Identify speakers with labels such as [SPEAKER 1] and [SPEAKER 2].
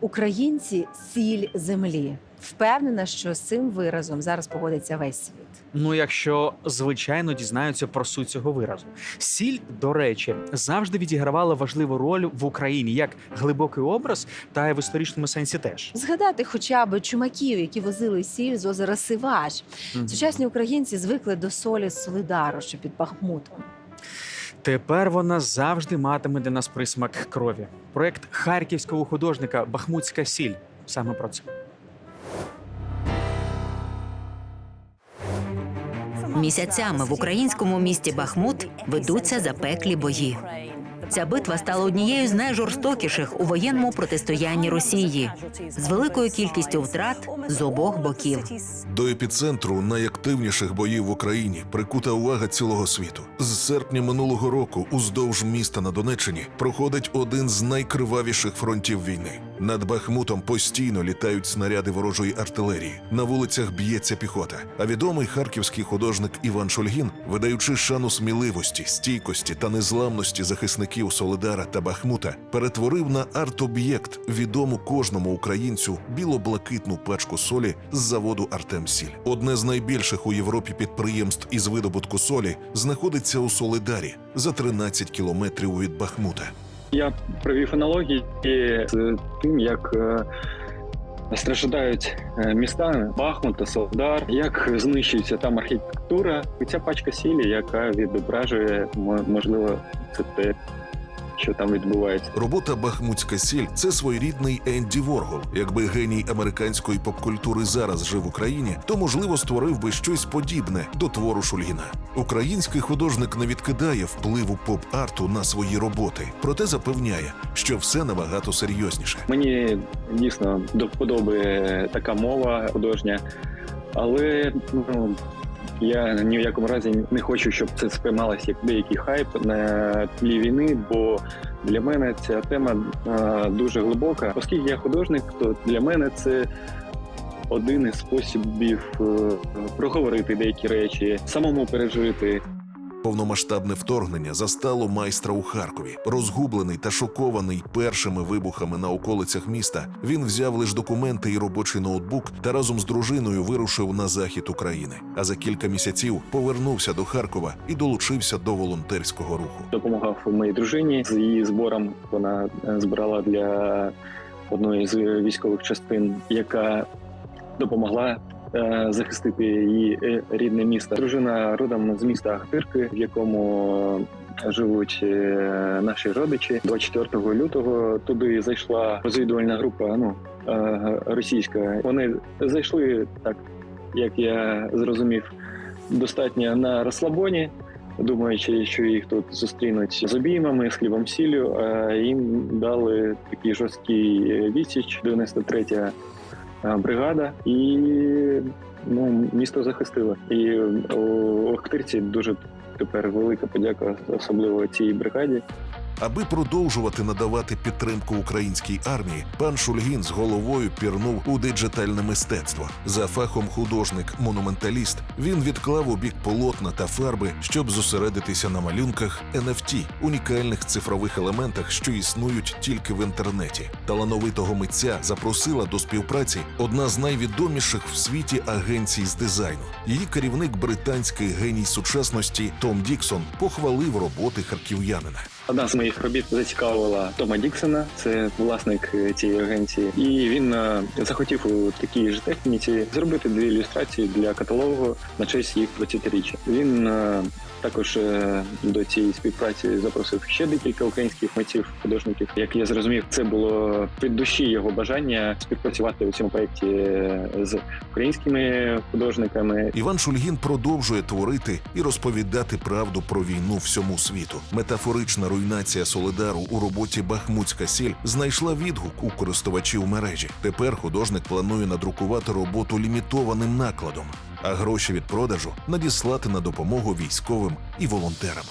[SPEAKER 1] Українці сіль землі. Впевнена, що з цим виразом зараз погодиться весь світ.
[SPEAKER 2] Ну, якщо звичайно дізнаються про суть цього виразу. Сіль, до речі, завжди відігравала важливу роль в Україні як глибокий образ, та й в історичному сенсі теж.
[SPEAKER 1] Згадати хоча б чумаків, які возили сіль з озера Сиваш.
[SPEAKER 2] Мгм.
[SPEAKER 1] Сучасні українці звикли до солі з Солидару, що під Бахмутом.
[SPEAKER 2] Тепер вона завжди матиме для нас присмак крові. Проект харківського художника Бахмутська сіль саме про це.
[SPEAKER 3] Місяцями в українському місті Бахмут ведуться запеклі бої. Ця битва стала однією з найжорстокіших у воєнному протистоянні Росії з великою кількістю втрат з обох боків.
[SPEAKER 4] До епіцентру найактивніших боїв в Україні прикута увага цілого світу. З серпня минулого року уздовж міста на Донеччині проходить один з найкривавіших фронтів війни. Над Бахмутом постійно літають снаряди ворожої артилерії. На вулицях б'ється піхота. А відомий харківський художник Іван Шульгін, видаючи шану сміливості, стійкості та незламності захисників Солидара та Бахмута, перетворив на арт-об'єкт відому кожному українцю біло-блакитну пачку солі з заводу Артемсіль. Одне з найбільших у Європі підприємств із видобутку солі знаходиться у Солидарі за 13 кілометрів від Бахмута.
[SPEAKER 5] Я провів аналогії з тим, як е, страждають е, міста Бахмут Солдар, як знищується там архітектура. І ця пачка сілі, яка відображує можливо це те, що там відбувається.
[SPEAKER 4] Робота Бахмутська сіль це своєрідний Енді Воргол. Якби геній американської попкультури зараз жив в Україні, то можливо створив би щось подібне до твору Шульгіна. Український художник не відкидає впливу поп-арту на свої роботи, проте запевняє, що все набагато серйозніше.
[SPEAKER 5] Мені дійсно до вподоби така мова художня, але ну. Я ні в якому разі не хочу, щоб це сприймалося як деякий хайп на тлі війни, бо для мене ця тема е, дуже глибока. Оскільки я художник, то для мене це один із способів е, проговорити деякі речі, самому пережити.
[SPEAKER 4] Повномасштабне вторгнення застало майстра у Харкові. Розгублений та шокований першими вибухами на околицях міста, він взяв лише документи і робочий ноутбук та разом з дружиною вирушив на захід України. А за кілька місяців повернувся до Харкова і долучився до волонтерського руху.
[SPEAKER 5] допомагав моїй дружині з її збором. Вона е, збирала для одної з військових частин, яка допомогла захистити її е, рідне місто. Дружина родом з міста Ахтирки, в якому живуть е, наші родичі. 24 лютого туди зайшла розвідувальна група. Ну е, російська. Вони зайшли так, як я зрозумів, достатньо на розслабоні думаючи, що їх тут зустрінуть з обіймами, з хлібом сіллю, а їм дали такий жорсткий відсіч, 93-я бригада, і ну, місто захистило. І у Охтирці дуже тепер велика подяка, особливо цій бригаді.
[SPEAKER 4] Аби продовжувати надавати підтримку українській армії, пан Шульгін з головою пірнув у диджитальне мистецтво. За фахом художник-монументаліст він відклав у бік полотна та фарби, щоб зосередитися на малюнках NFT – унікальних цифрових елементах, що існують тільки в інтернеті. Талановитого митця запросила до співпраці одна з найвідоміших в світі агенцій з дизайну. Її керівник, британський геній сучасності Том Діксон, похвалив роботи харків'янина.
[SPEAKER 5] Одна з моїх робіт зацікавила Тома Діксона, це власник е, цієї агенції, і він е, захотів у такій ж техніці зробити дві ілюстрації для каталогу на честь їх 20-річчя. Він е, також е, до цієї співпраці запросив ще декілька українських митців, художників. Як я зрозумів, це було від душі його бажання співпрацювати у цьому проєкті е, з українськими художниками.
[SPEAKER 4] Іван Шульгін продовжує творити і розповідати правду про війну всьому світу. Метафорична руйнація Солидару у роботі Бахмутська сіль знайшла відгук у користувачів мережі. Тепер художник планує надрукувати роботу лімітованим накладом, а гроші від продажу надіслати на допомогу військовим і волонтерам.